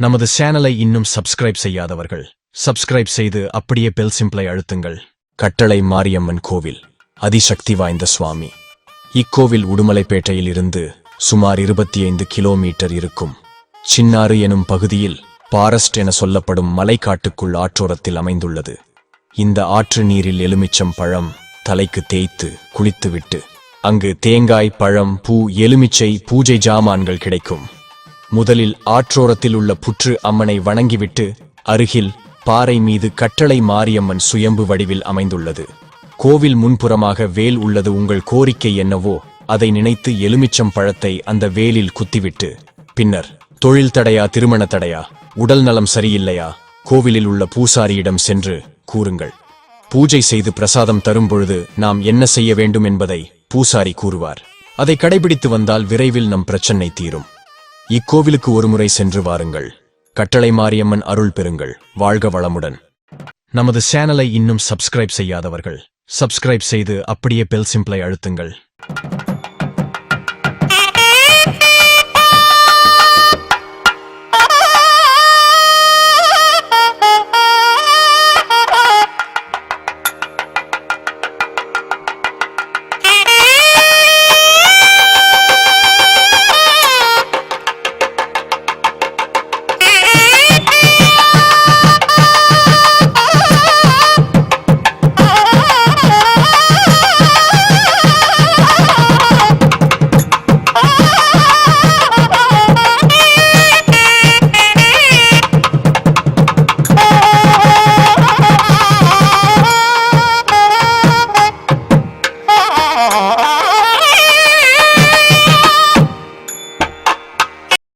நமது சேனலை இன்னும் சப்ஸ்கிரைப் செய்யாதவர்கள் சப்ஸ்கிரைப் செய்து அப்படியே பெல் சிம்பிளை அழுத்துங்கள். கட்டளை மாரியம்மன் கோவில் அதிசக்தி வாய்ந்த சுவாமி. இக்கோவில் உடுமலைப்பேட்டையில் இருந்து சுமார் இருபத்தி ஐந்து கிலோமீட்டர் இருக்கும். சின்னாறு எனும் பகுதியில் பாரஸ்ட் என சொல்லப்படும் மலைக்காட்டுக்குள் ஆற்றோரத்தில் அமைந்துள்ளது. இந்த ஆற்று நீரில் எலுமிச்சம் பழம் தலைக்கு தேய்த்து குளித்துவிட்டு அங்கு தேங்காய் பழம் பூ எலுமிச்சை பூஜை ஜாமான்கள் கிடைக்கும். முதலில் ஆற்றோரத்தில் உள்ள புற்று அம்மனை வணங்கிவிட்டு அருகில் பாறை மீது கட்டளை மாரியம்மன் சுயம்பு வடிவில் அமைந்துள்ளது. கோவில் முன்புறமாக வேல் உள்ளது உங்கள் கோரிக்கை என்னவோ அதை நினைத்து எலுமிச்சம் பழத்தை அந்த வேலில் குத்திவிட்டு பின்னர் தொழில் தடையா திருமண தடையா? உடல் நலம் சரியில்லையா? கோவிலில் உள்ள பூசாரியிடம் சென்று கூறுங்கள். பூஜை செய்து பிரசாதம் தரும் பொழுது நாம் என்ன செய்ய வேண்டும் என்பதை பூசாரி கூறுவார். அதை கடைபிடித்து வந்தால் விரைவில் நம் பிரச்சனை தீரும். இக்கோவிலுக்கு ஒருமுறை சென்று வாருங்கள். கட்டளை மாரியம்மன் அருள் பெறுங்கள். வாழ்க வளமுடன். நமது சேனலை இன்னும் சப்ஸ்கிரைப் செய்யாதவர்கள் சப்ஸ்கிரைப் செய்து அப்படியே பெல் சிம்பிளை அழுத்துங்கள்.